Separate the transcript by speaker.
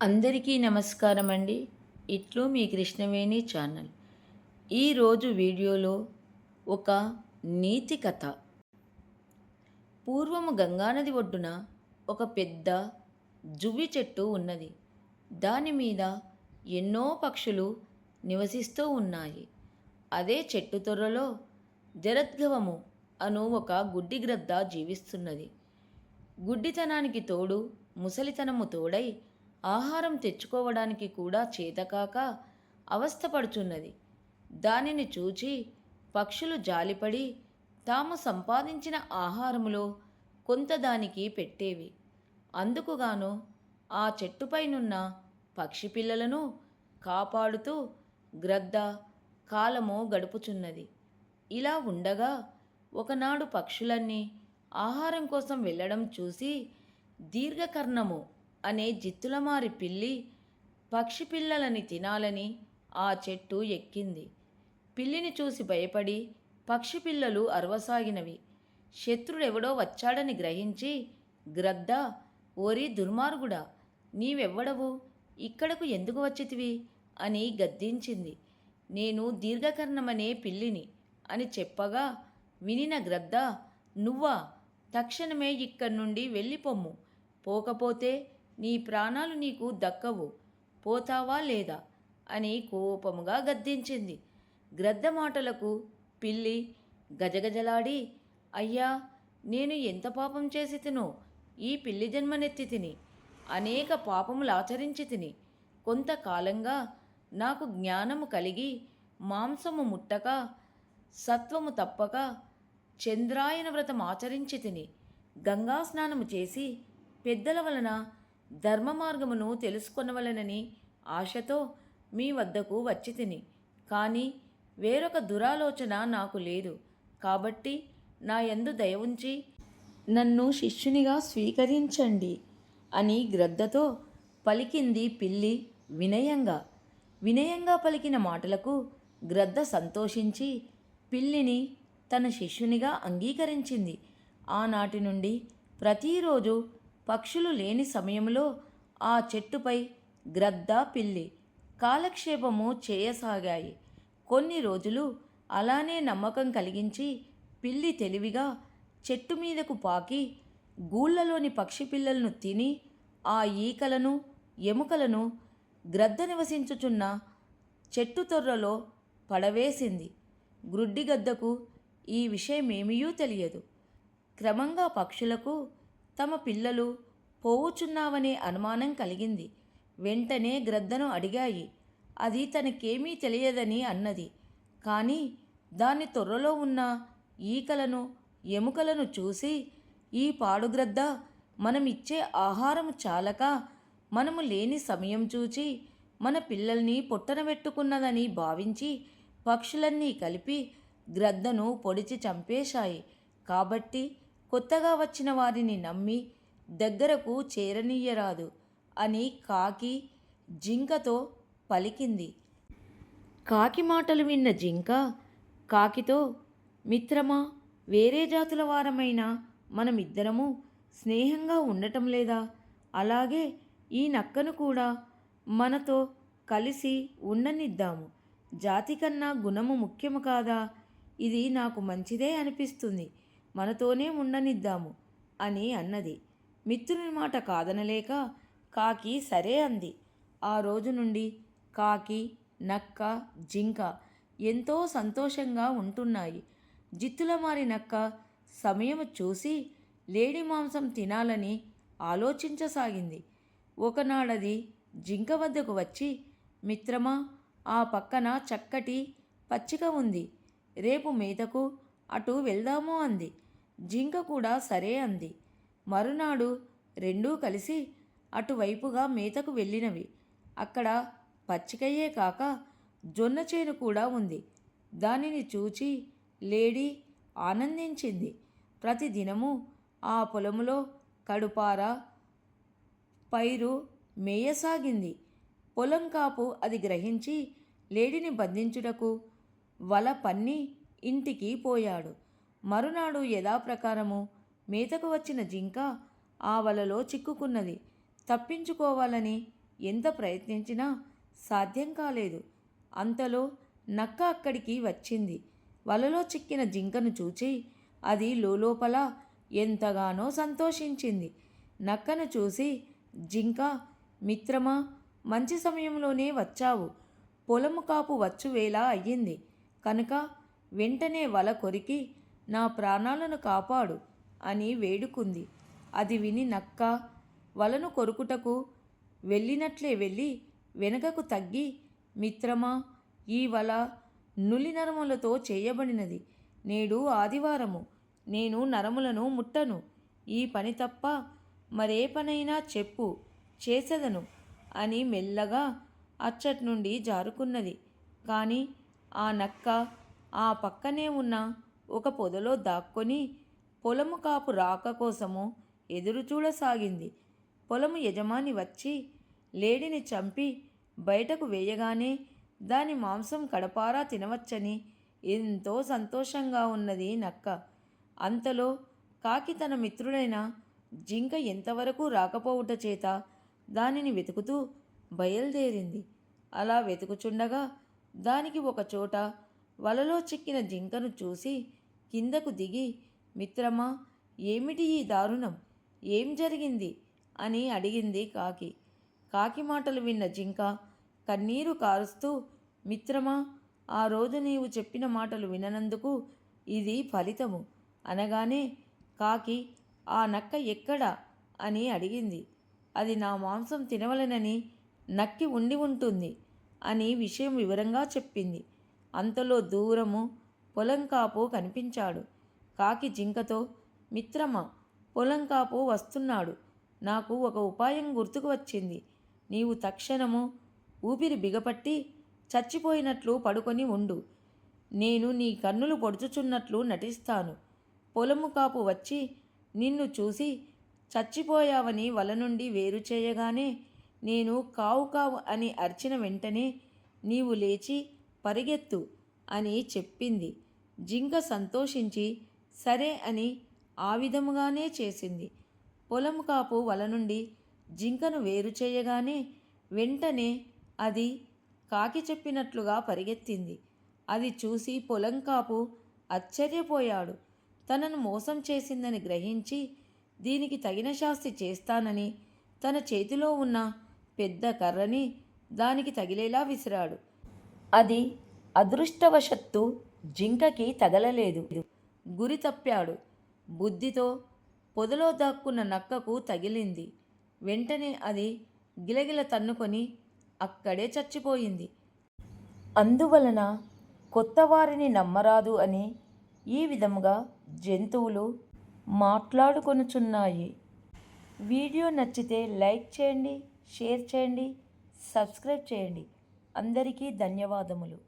Speaker 1: అందరికీ నమస్కారం అండి ఇట్లు మీ కృష్ణవేణి ఛానల్. ఈరోజు వీడియోలో ఒక నీతి కథ. పూర్వము గంగానది ఒడ్డున ఒక పెద్ద జువ్వి చెట్టు ఉన్నది. దాని మీద ఎన్నో పక్షులు నివసిస్తూ ఉన్నాయి. అదే చెట్టు తొర్రలో జరద్గవము అను ఒక గుడ్డి గ్రద్ద జీవిస్తున్నది. గుడ్డితనానికి తోడు ముసలితనము తోడై ఆహారం తెచ్చుకోవడానికి కూడా చేతకాక అవస్థపడుచున్నది. దానిని చూచి పక్షులు జాలిపడి తాము సంపాదించిన ఆహారములో కొంత దానికి పెట్టేవి. అందుకుగాను ఆ చెట్టుపైనున్న పక్షి పిల్లలను కాపాడుతూ గ్రద్ద కాలము గడుపుచున్నది. ఇలా ఉండగా ఒకనాడు పక్షులన్నీ ఆహారం కోసం వెళ్ళడం చూసి దీర్ఘకర్ణము అనే జిత్తులమారి పిల్లి పక్షి పిల్లలని తినాలని ఆ చెట్టు ఎక్కింది. పిల్లిని చూసి భయపడి పక్షి పిల్లలు అరవసాగినవి. శత్రుడెవడో వచ్చాడని గ్రహించి గ్రద్ద ఓరి దుర్మార్గుడా నీవెవ్వడవు? ఇక్కడకు ఎందుకు వచ్చితివి అని గద్దించింది. నేను దీర్ఘకర్ణమనే పిల్లిని అని చెప్పగా వినిన గ్రద్ద నువ్వా తక్షణమే ఇక్కడి నుండి వెళ్ళిపొమ్ము. పోకపోతే నీ ప్రాణాలు నీకు దక్కవు పోతావా లేదా? అని కోపముగా గద్దించింది. గ్రద్ద మాటలకు పిల్లి గజగజలాడి అయ్యా నేను ఎంత పాపం చేసి తిను? ఈ పిల్లి జన్మనెత్తి తిని అనేక పాపములు ఆచరించి తిని కొంతకాలంగా నాకు జ్ఞానము కలిగి మాంసము ముట్టక సత్వము తప్పక చంద్రాయన వ్రతం ఆచరించి తిని గంగా స్నానము చేసి పెద్దల వలన ధర్మ మార్గమును తెలుసుకొనవలనని ఆశతో మీ వద్దకు వచ్చి తిని. కానీ వేరొక దురాలోచన నాకు లేదు. కాబట్టి నా ఎందు దయ ఉంచి నన్ను శిష్యునిగా స్వీకరించండి అని గ్రద్దతో పలికింది పిల్లి వినయంగా. వినయంగా పలికిన మాటలకు గ్రద్ద సంతోషించి పిల్లిని తన శిష్యునిగా అంగీకరించింది. ఆనాటి నుండి ప్రతిరోజు పక్షులు లేని సమయంలో ఆ చెట్టుపై గ్రద్ద పిల్లి కాలక్షేపము చేయసాగాయి. కొన్ని రోజులు అలానే నమ్మకం కలిగించి పిల్లి తెలివిగా చెట్టు మీదకు పాకి గూళ్ళలోని పక్షి పిల్లలను తిని ఆ ఈకలను ఎముకలను గ్రద్ద నివసించుచున్న చెట్టు తొర్రలో పడవేసింది. గ్రుడ్డిగద్దకు ఈ విషయమేమీయూ తెలియదు. క్రమంగా పక్షులకు తమ పిల్లలు పోవుచున్నావనే అనుమానం కలిగింది. వెంటనే గ్రద్దను అడిగాయి. అది తనకేమీ తెలియదని అన్నది. కానీ దాని తొర్రలో ఉన్న ఈకలను ఎముకలను చూసి ఈ పాడుగ్రద్ద మనం ఇచ్చే ఆహారం చాలక మనము లేని సమయం చూచి మన పిల్లల్ని పొట్టనబెట్టుకున్నదని భావించి పక్షులన్నీ కలిపి గ్రద్దను పొడిచి చంపేశాయి. కాబట్టి కొత్తగా వచ్చిన వారిని నమ్మి దగ్గరకు చేరనీయరాదు అని కాకి జింకతో పలికింది. కాకి మాటలు విన్న జింక కాకితో మిత్రమా వేరే జాతుల వారమైన మనమిద్దరము స్నేహంగా ఉండటం లేదా? అలాగే ఈ నక్కను కూడా మనతో కలిసి ఉండనిద్దాము. జాతి కన్నా గుణము ముఖ్యము కాదా? ఇది నాకు మంచిదే అనిపిస్తుంది. మనతోనే ఉండనిద్దాము అని అన్నది. మిత్రుని మాట కాదనలేక కాకి సరే అంది. ఆ రోజు నుండి కాకి నక్క జింక ఎంతో సంతోషంగా ఉంటున్నాయి. జిత్తులమారి నక్క సమయం చూసి లేడి మాంసం తినాలని ఆలోచించసాగింది. ఒకనాడది జింక వద్దకు వచ్చి మిత్రమా ఆ పక్కన చక్కటి పచ్చిక ఉంది. రేపు మేతకు అటు వెళ్దాము అంది. జింక కూడా సరే అంది. మరునాడు రెండూ కలిసి అటువైపుగా మేతకు వెళ్ళినవి. అక్కడ పచ్చికయ్యే కాక జొన్న చేను కూడా ఉంది. దానిని చూచి లేడీ ఆనందించింది. ప్రతిదినము ఆ పొలములో కడుపార పైరు మేయసాగింది. పొలం కాపు అది గ్రహించి లేడిని బంధించుటకు వల పన్ని ఇంటికి పోయాడు. మరునాడు యథాప్రకారము మేతకు వచ్చిన జింక ఆ వలలో చిక్కుకున్నది. తప్పించుకోవాలని ఎంత ప్రయత్నించినా సాధ్యం కాలేదు. అంతలో నక్క అక్కడికి వచ్చింది. వలలో చిక్కిన జింకను చూచి అది లోపల ఎంతగానో సంతోషించింది. నక్కను చూసి జింక మిత్రమా మంచి సమయంలోనే వచ్చావు. పొలము కాపు వచ్చు వేళ అయ్యింది. కనుక వెంటనే వల కొరికి నా ప్రాణాలను కాపాడు అని వేడుకుంది. అది విని నక్క వలను కొరుకుటకు వెళ్ళినట్లే వెళ్ళి వెనుకకు తగ్గి మిత్రమా ఈ వల నులి నరములతో చేయబడినది. నేడు ఆదివారము. నేను నరములను ముట్టను. ఈ పని తప్ప మరే పనైనా చెప్పు చేసెదను అని మెల్లగా అచ్చటి నుండి జారుకున్నది. కానీ ఆ నక్క ఆ పక్కనే ఉన్న ఒక పొదలో దాక్కొని పొలము కాపు రాక కోసము ఎదురు చూడసాగింది. పొలము యజమాని వచ్చి లేడిని చంపి బయటకు వేయగానే దాని మాంసం కడపారా తినవచ్చని ఎంతో సంతోషంగా ఉన్నది నక్క. అంతలో కాకి తన మిత్రుడైన జింక ఎంతవరకు రాకపోవుట చేత దానిని వెతుకుతూ బయలుదేరింది. అలా వెతుకుచుండగా దానికి ఒక చోట వలలో చిక్కిన జింకను చూసి కిందకు దిగి మిత్రమా ఏమిటి ఈ దారుణం? ఏం జరిగింది? అని అడిగింది కాకి. కాకి మాటలు విన్న జింక కన్నీరు కారుస్తూ మిత్రమా ఆ రోజు నీవు చెప్పిన మాటలు విననందుకు ఇది ఫలితము అనగానే కాకి ఆ నక్క ఎక్కడా? అని అడిగింది. అది నా మాంసం తినవలనని నక్కి ఉండి ఉంటుంది అని విషయం వివరంగా చెప్పింది. అంతలో దూరము పొలం కాపు కనిపించాడు. కాకి జింకతో మిత్రమా పొలం కాపు వస్తున్నాడు. నాకు ఒక ఉపాయం గుర్తుకు వచ్చింది. నీవు తక్షణము ఊపిరి బిగపట్టి చచ్చిపోయినట్లు పడుకొని ఉండు. నేను నీ కన్నులు పొడుచుచున్నట్లు నటిస్తాను. పొలము కాపు వచ్చి నిన్ను చూసి చచ్చిపోయావని వల నుండి వేరు చేయగానే నేను కావు కావు అని అర్చిన వెంటనే నీవు లేచి పరిగెత్తు అని చెప్పింది. జింక సంతోషించి సరే అని ఆ విధముగానే చేసింది. పొలం కాపు వల నుండి జింకను వేరు చేయగానే వెంటనే అది కాకి చెప్పినట్లుగా పరిగెత్తింది. అది చూసి పొలం కాపు ఆశ్చర్యపోయాడు. తనను మోసం చేసిందని గ్రహించి దీనికి తగిన శాస్తి చేస్తానని తన చేతిలో ఉన్న పెద్ద కర్రని దానికి తగిలేలా విసిరాడు. అది అదృష్టవశత్తు జింకకి తగలలేదు. గురి తప్పాడు. బుద్ధితో పొదలో దాక్కున్న నక్కకు తగిలింది. వెంటనే అది గిలగిల తన్నుకొని అక్కడే చచ్చిపోయింది. అందువలన కొత్త వారిని నమ్మరాదు అని ఈ విధముగా జంతువులు మాట్లాడుకొనుచున్నాయి. వీడియో నచ్చితే లైక్ చేయండి షేర్ చేయండి సబ్స్క్రైబ్ చేయండి. అందరికీ ధన్యవాదములు.